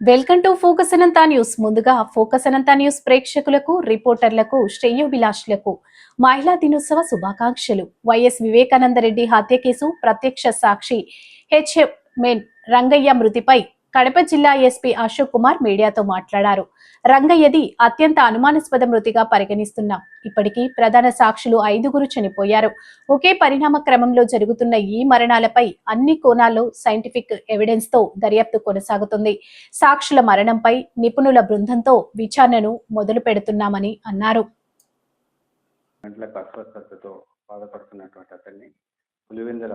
Welcome to focus Anantha news. ముందుగా focus Anantha news ప్రేక్షకులకు రిపోర్టర్లకు శ్రేయోభిలాషులకు మహిళా దినోత్సవ శుభాకాంక్షలు. వైఎస్ వివేకానంద రెడ్డి హత్య కేసు ప్రత్యక్ష సాక్షి. హెచ్ఎంఎన్ రంగయ్య మృతిపై కడప జిల్లా ఎస్పీ అశోక్ కుమార్ మీడియాతో మాట్లాడారు. రంగయ్యది అత్యంత అనుమానాస్పద మృతిగా పరిగణిస్తున్నాం. ఇప్పటికీ ప్రధాన సాక్షులు ఐదుగురు చనిపోయారు. ఒకే పరిణామ క్రమంలో జరుగుతున్న ఈ మరణాలపై అన్ని కోణాల్లో సైంటిఫిక్ ఎవిడెన్స్తో దర్యాప్తు కొనసాగుతుంది. సాక్షుల మరణంపై నిపుణుల బృందంతో విచారణను మొదలు పెడుతున్నామని అన్నారు. బాధపడుతున్నటువంటి అతన్ని పులివెందుల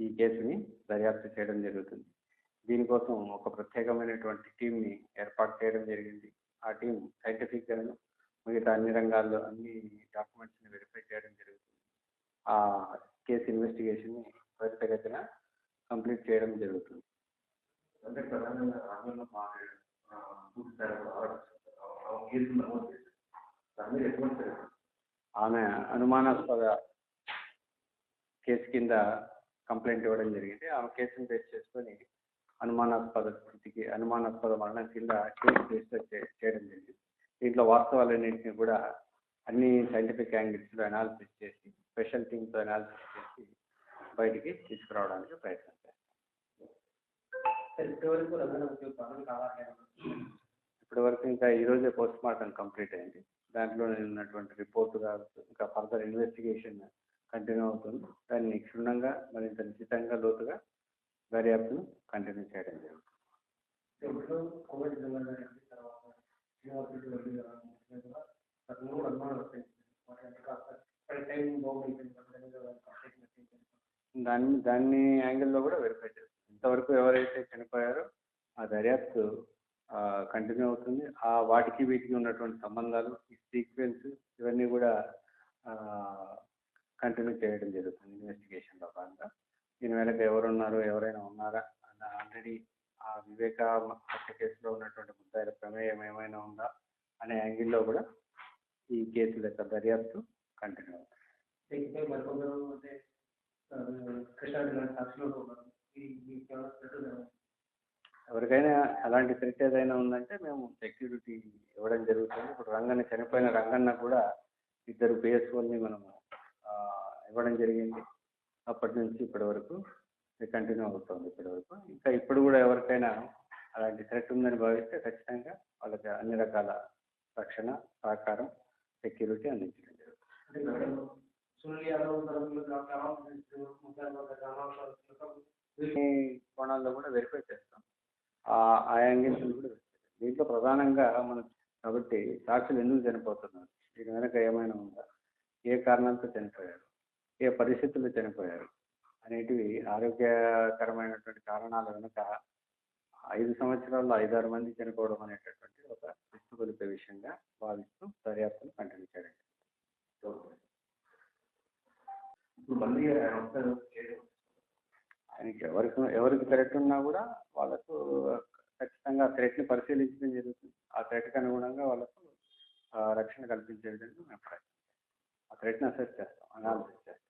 ఈ కేసుని దర్యాప్తు చేయడం జరుగుతుంది. దీనికోసం ఒక ప్రత్యేకమైనటువంటి టీంని ఏర్పాటు చేయడం జరిగింది. ఆ టీం సైంటిఫిక్ గాను మిగతా అన్ని రంగాల్లో అన్ని డాక్యుమెంట్స్ని వెరిఫై చేయడం జరుగుతుంది. ఆ కేసు ఇన్వెస్టిగేషన్ని త్వరితగతిన కంప్లీట్ చేయడం జరుగుతుంది. అంటే ప్రధానంగా? ఆమె అనుమానాస్పద కేసు కింద కంప్లైంట్ ఇవ్వడం జరిగింది. ఆమె కేసును బేస్ చేసుకొని అనుమానాస్పద స్థితికి అనుమానాస్పద మరణం కింద కేసు రిజిస్టర్ చేయడం జరిగింది. దీంట్లో వాస్తవాలన్నింటినీ కూడా అన్ని సైంటిఫిక్ యాంగిల్స్లో అనాలిసిస్ చేసి స్పెషల్ టీమ్తో అనాలిసిస్ చేసి బయటికి తీసుకురావడానికి ప్రయత్నం ఇప్పటి వరకు ఇంకా ఈ రోజే పోస్ట్ మార్టం కంప్లీట్ అయింది. దాంట్లో ఉన్నటువంటి రిపోర్ట్ ఇంకా ఫర్దర్ ఇన్వెస్టిగేషన్ కంటిన్యూ అవుతుంది. దాన్ని క్షుణ్ణంగా మరింత నిశ్చితంగా లోతుగా దర్యాప్తును కంటిన్యూ చేయడం జరుగుతుంది. దాన్ని దాన్ని యాంగిల్లో కూడా వెరిఫై చేస్తుంది ఇంతవరకు ఎవరైతే చనిపోయారో ఆ దర్యాప్తు కంటిన్యూ అవుతుంది. ఆ వాటికి వీటికి ఉన్నటువంటి సంబంధాలు ఈ సీక్వెన్స్ ఇవన్నీ కూడా కంటిన్యూ చేయడం జరుగుతుంది ఇన్వెస్టిగేషన్లో భాగంగా. దీని వెనక ఎవరున్నారు ఎవరైనా ఉన్నారా అన్న ఆల్రెడీ ఆ వివేక హత్య కేసులో ఉన్నటువంటి ముద్దాయిల ప్రమేయం ఏమైనా ఉందా అనే యాంగిల్లో కూడా ఈ కేసుల యొక్క దర్యాప్తు కంటిన్యూ అవుతుంది. ఎవరికైనా అలాంటి థ్రెట్ ఏదైనా ఉందంటే మేము సెక్యూరిటీ ఇవ్వడం జరుగుతుంది. ఇప్పుడు రంగన్న చనిపోయిన రంగన్న కూడా ఇద్దరు పిఎస్ఓల్ని మనము ఇవ్వడం జరిగింది. అప్పటి నుంచి ఇప్పటి వరకు ఇది కంటిన్యూ అవుతుంది ఇప్పటి వరకు. ఇంకా ఇప్పుడు కూడా ఎవరికైనా అలాంటి థ్రెట్ ఉందని భావిస్తే ఖచ్చితంగా వాళ్ళకి అన్ని రకాల రక్షణ సహకారం సెక్యూరిటీ అందించడం జరుగుతుంది. కోణాల్లో కూడా వెరిఫై చేస్తాం. ఆ ఆ యాంగిల్స్ కూడా దీంట్లో ప్రధానంగా మనం కాబట్టి సాక్షులు ఎందుకు చనిపోతున్నారు? దీని వెనక ఏమైనా ఉందా? ఏ కారణాలతో చనిపోయారు? ఏ పరిస్థితుల్లో చనిపోయారు అనేటివి ఆరోగ్యకరమైనటువంటి కారణాల వెనుక ఐదు సంవత్సరాల్లో ఐదారు మంది చనిపోవడం అనేటటువంటి ఒక విస్తుగొలిపే విషయంగా భావిస్తూ దర్యాప్తును కంటిన్యూ చేయడం ఆయన ఆయనకి ఎవరికి ఎవరికి థ్రెట్ ఉన్నా కూడా వాళ్ళకు ఖచ్చితంగా ఆ థ్రెట్ని పరిశీలించడం జరుగుతుంది. ఆ థ్రెట్కి అనుగుణంగా వాళ్ళకు రక్షణ కల్పించే విధంగా మేము ప్రయత్నం ఆ థ్రెట్ని అసెస్ చేస్తాం అనాలిసిస్ చేస్తాం.